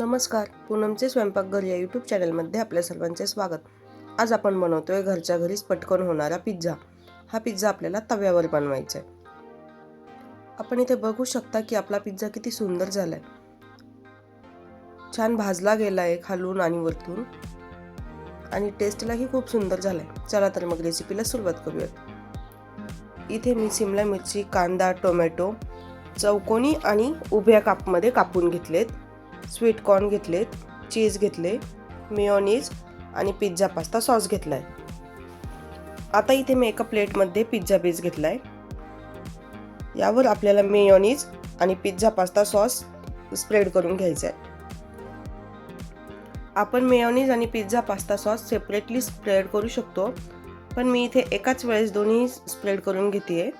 नमस्कार पूनमचे स्वयंपाकघर या यूट्यूब चॅनलमध्ये आपल्या सर्वांचे स्वागत. आज आपण बनवतोय घरच्या घरीच पटकन होणारा पिझ्झा. हा पिझ्झा आपल्याला तव्यावर बनवायचा आहे. आपण इथे बघू शकता की आपला पिझ्झा किती सुंदर झालाय. छान भाजला गेला आहे खालून आणि वरतून. आणि टेस्टलाही खूप सुंदर झालाय. चला तर मग रेसिपीला सुरुवात करूयात. इथे मी सिमला मिरची कांदा टोमॅटो चौकोनी आणि उभ्या कापमध्ये कापून घेतलेत. स्वीट कॉर्न घेतलेत चीज घेतले मेयोनीज आणि पिझ्झा पास्ता सॉस घेतला आहे आता इथे मी एका प्लेटमध्ये पिझ्झा बेस घेतला आहे यावर आपल्याला मेयोनीज आणि पिझ्झा पास्ता सॉस स्प्रेड करून घ्यायचा आहे आपण मेयोनीज आणि pizza pasta sauce separately spread करू शकतो पण मी इथे एकाच वेळेस दोन्ही स्प्रेड करून घेते आहे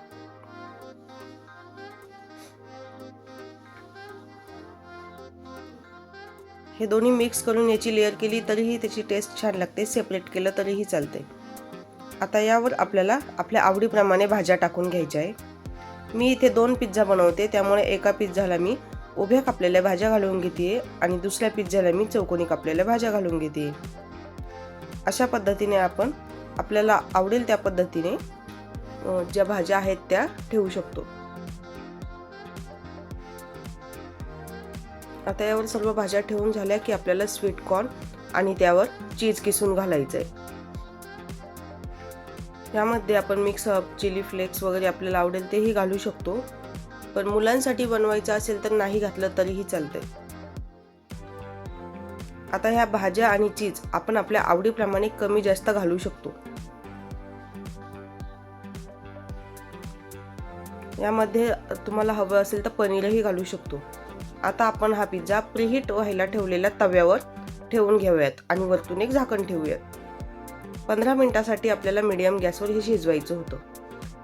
हे दोन्ही मिक्स करून याची लेअर केली तरीही त्याची टेस्ट छान लागते. सेपरेट केलं तरीही चालते आता यावर आपल्याला आपल्या आवडीप्रमाणे भाज्या टाकून घ्यायच्या आहे. मी इथे दोन पिझ्झा बनवते. त्यामुळे एका पिझ्झाला मी उभ्या कापलेल्या भाज्या घालून घेते आणि दुसऱ्या पिझ्झाला मी चौकोनी कापलेल्या भाज्या घालून घेते अशा पद्धतीने आपण आपल्याला आवडेल त्या पद्धतीने ज्या भाज्या आहेत त्या ठेवू शकतो. आता यावर सर्व भाज्या ठेवून झाल्या की आपल्याला स्वीट कॉर्न आणि त्यावर चीज किसून घालायचं आहे यामध्ये आपण मिक्सअप चिली फ्लेक्स वगैरे आपल्याला आवडेल तेही घालू शकतो. पण मुलांसाठी बनवायचं असेल तर नाही घातलं तरीही चालतंय. आता ह्या भाज्या आणि चीज आपण आपल्या आवडीप्रमाणे कमी जास्त घालू शकतो. यामध्ये तुम्हाला हवं असेल तर पनीरही घालू शकतो. आता आपण हा पिझ्झा प्रीहीट व्हायला ठेवलेल्या तव्यावर ठेवून घेऊयात आणि वरतून एक झाकण ठेवूयात. पंधरा मिनिटासाठी आपल्याला मीडियम गॅसवर हे शिजवायचं होतं.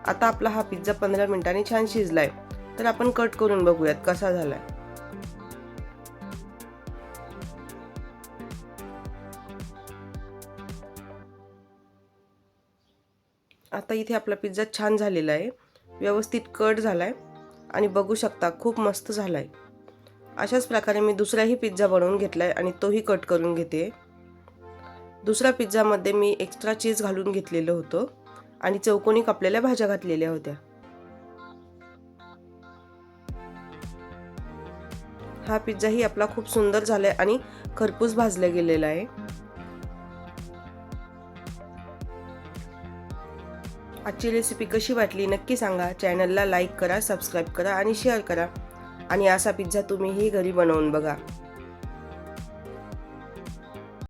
आता आपला हा पिझ्झा पंधरा मिनिटांनी छान शिजलाय. तर आपण कट करून बघूयात कसा झालाय. आता इथे आपला पिझ्झा छान झालेला आहे. व्यवस्थित कट झालाय. आणि बघू शकता खूप मस्त झालाय. अशाच प्रकारे मी दुसराही पिझ्झा बनवून घेतला आहे आणि तोही कट करून घेते. दुसऱ्या पिझ्झामध्ये मी एक्स्ट्रा चीज घालून घेतलेलं होतं आणि चौकोनी कापलेल्या भाज्या घातलेल्या होत्या. हा पिझ्झाही आपला खूप सुंदर झालाय आणि खरपूस भाजला गेलेला आहे. आजची रेसिपी कशी वाटली नक्की सांगा. चॅनलला लाईक करा सबस्क्राईब करा आणि शेअर करा. आणि असा पिझ्झा तुम्हीही घरी बनवून बघा.